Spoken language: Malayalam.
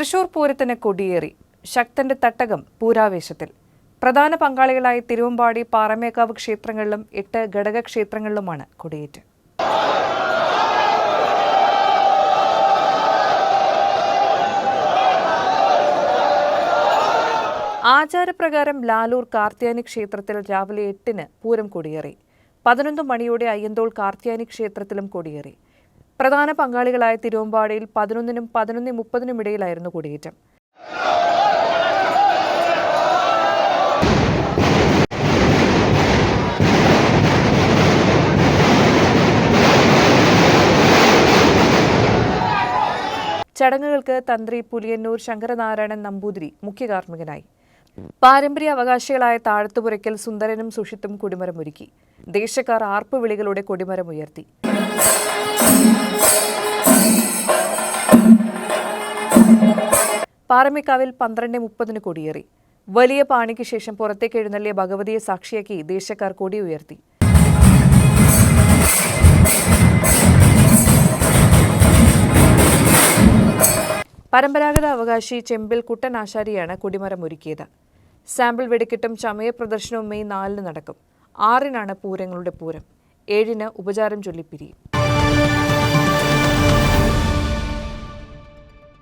തൃശൂർ പൂരത്തിന് കൊടിയേറി. ശക്തന്റെ തട്ടകം പൂരാവേശത്തിൽ. പ്രധാന പങ്കാളികളായി തിരുവമ്പാടി പാറമേക്കാവ് ക്ഷേത്രങ്ങളിലും എട്ട് ഘടക ക്ഷേത്രങ്ങളിലുമാണ് കൊടിയേറ്റ്. ആചാരപ്രകാരം ലാലൂർ കാർത്യാനി ക്ഷേത്രത്തിൽ രാവിലെ എട്ടിന് പൂരം കൊടിയേറി. പതിനൊന്ന് മണിയോടെ അയ്യന്തോൾ കാർത്യാനി ക്ഷേത്രത്തിലും കൊടിയേറി. പ്രധാന പങ്കാളികളായ തിരുവമ്പാടിയിൽ പതിനൊന്നിനും പതിനൊന്ന് മുപ്പതിനും ഇടയിലായിരുന്നു കൊടിയേറ്റം. ചടങ്ങുകൾക്ക് തന്ത്രി പുലിയന്നൂർ ശങ്കരനാരായണൻ നമ്പൂതിരി മുഖ്യ കാർമ്മികനായി പാരമ്പര്യ അവകാശികളായ താഴത്തുപുരയ്ക്കൽ സുന്ദരനും സുഷിത്തും കൊടിമരമൊരുക്കി ദേശക്കാർ ആർപ്പുവിളികളുടെ കൊടിമരമുയർത്തി പാറമേക്കാവിൽ പന്ത്രണ്ട് മുപ്പതിന് കൊടിയേറി. വലിയ പാണിക്ക് ശേഷം പുറത്തേക്ക് എഴുന്നള്ളിയ ഭഗവതിയെ സാക്ഷിയാക്കി ദേശക്കാർ കൊടി ഉയർത്തി. പരമ്പരാഗത അവകാശി ചെമ്പിൽ കുട്ടൻ ആശാരിയാണ് കൊടിമരം ഒരുക്കിയത്. സാമ്പിൾ വെടിക്കെട്ടും ചമയ പ്രദർശനവും മെയ് നാലിന് നടക്കും. ആറിനാണ് പൂരങ്ങളുടെ പൂരം. ഏഴിന് ഉപചാരം ചൊല്ലിപ്പിരിയും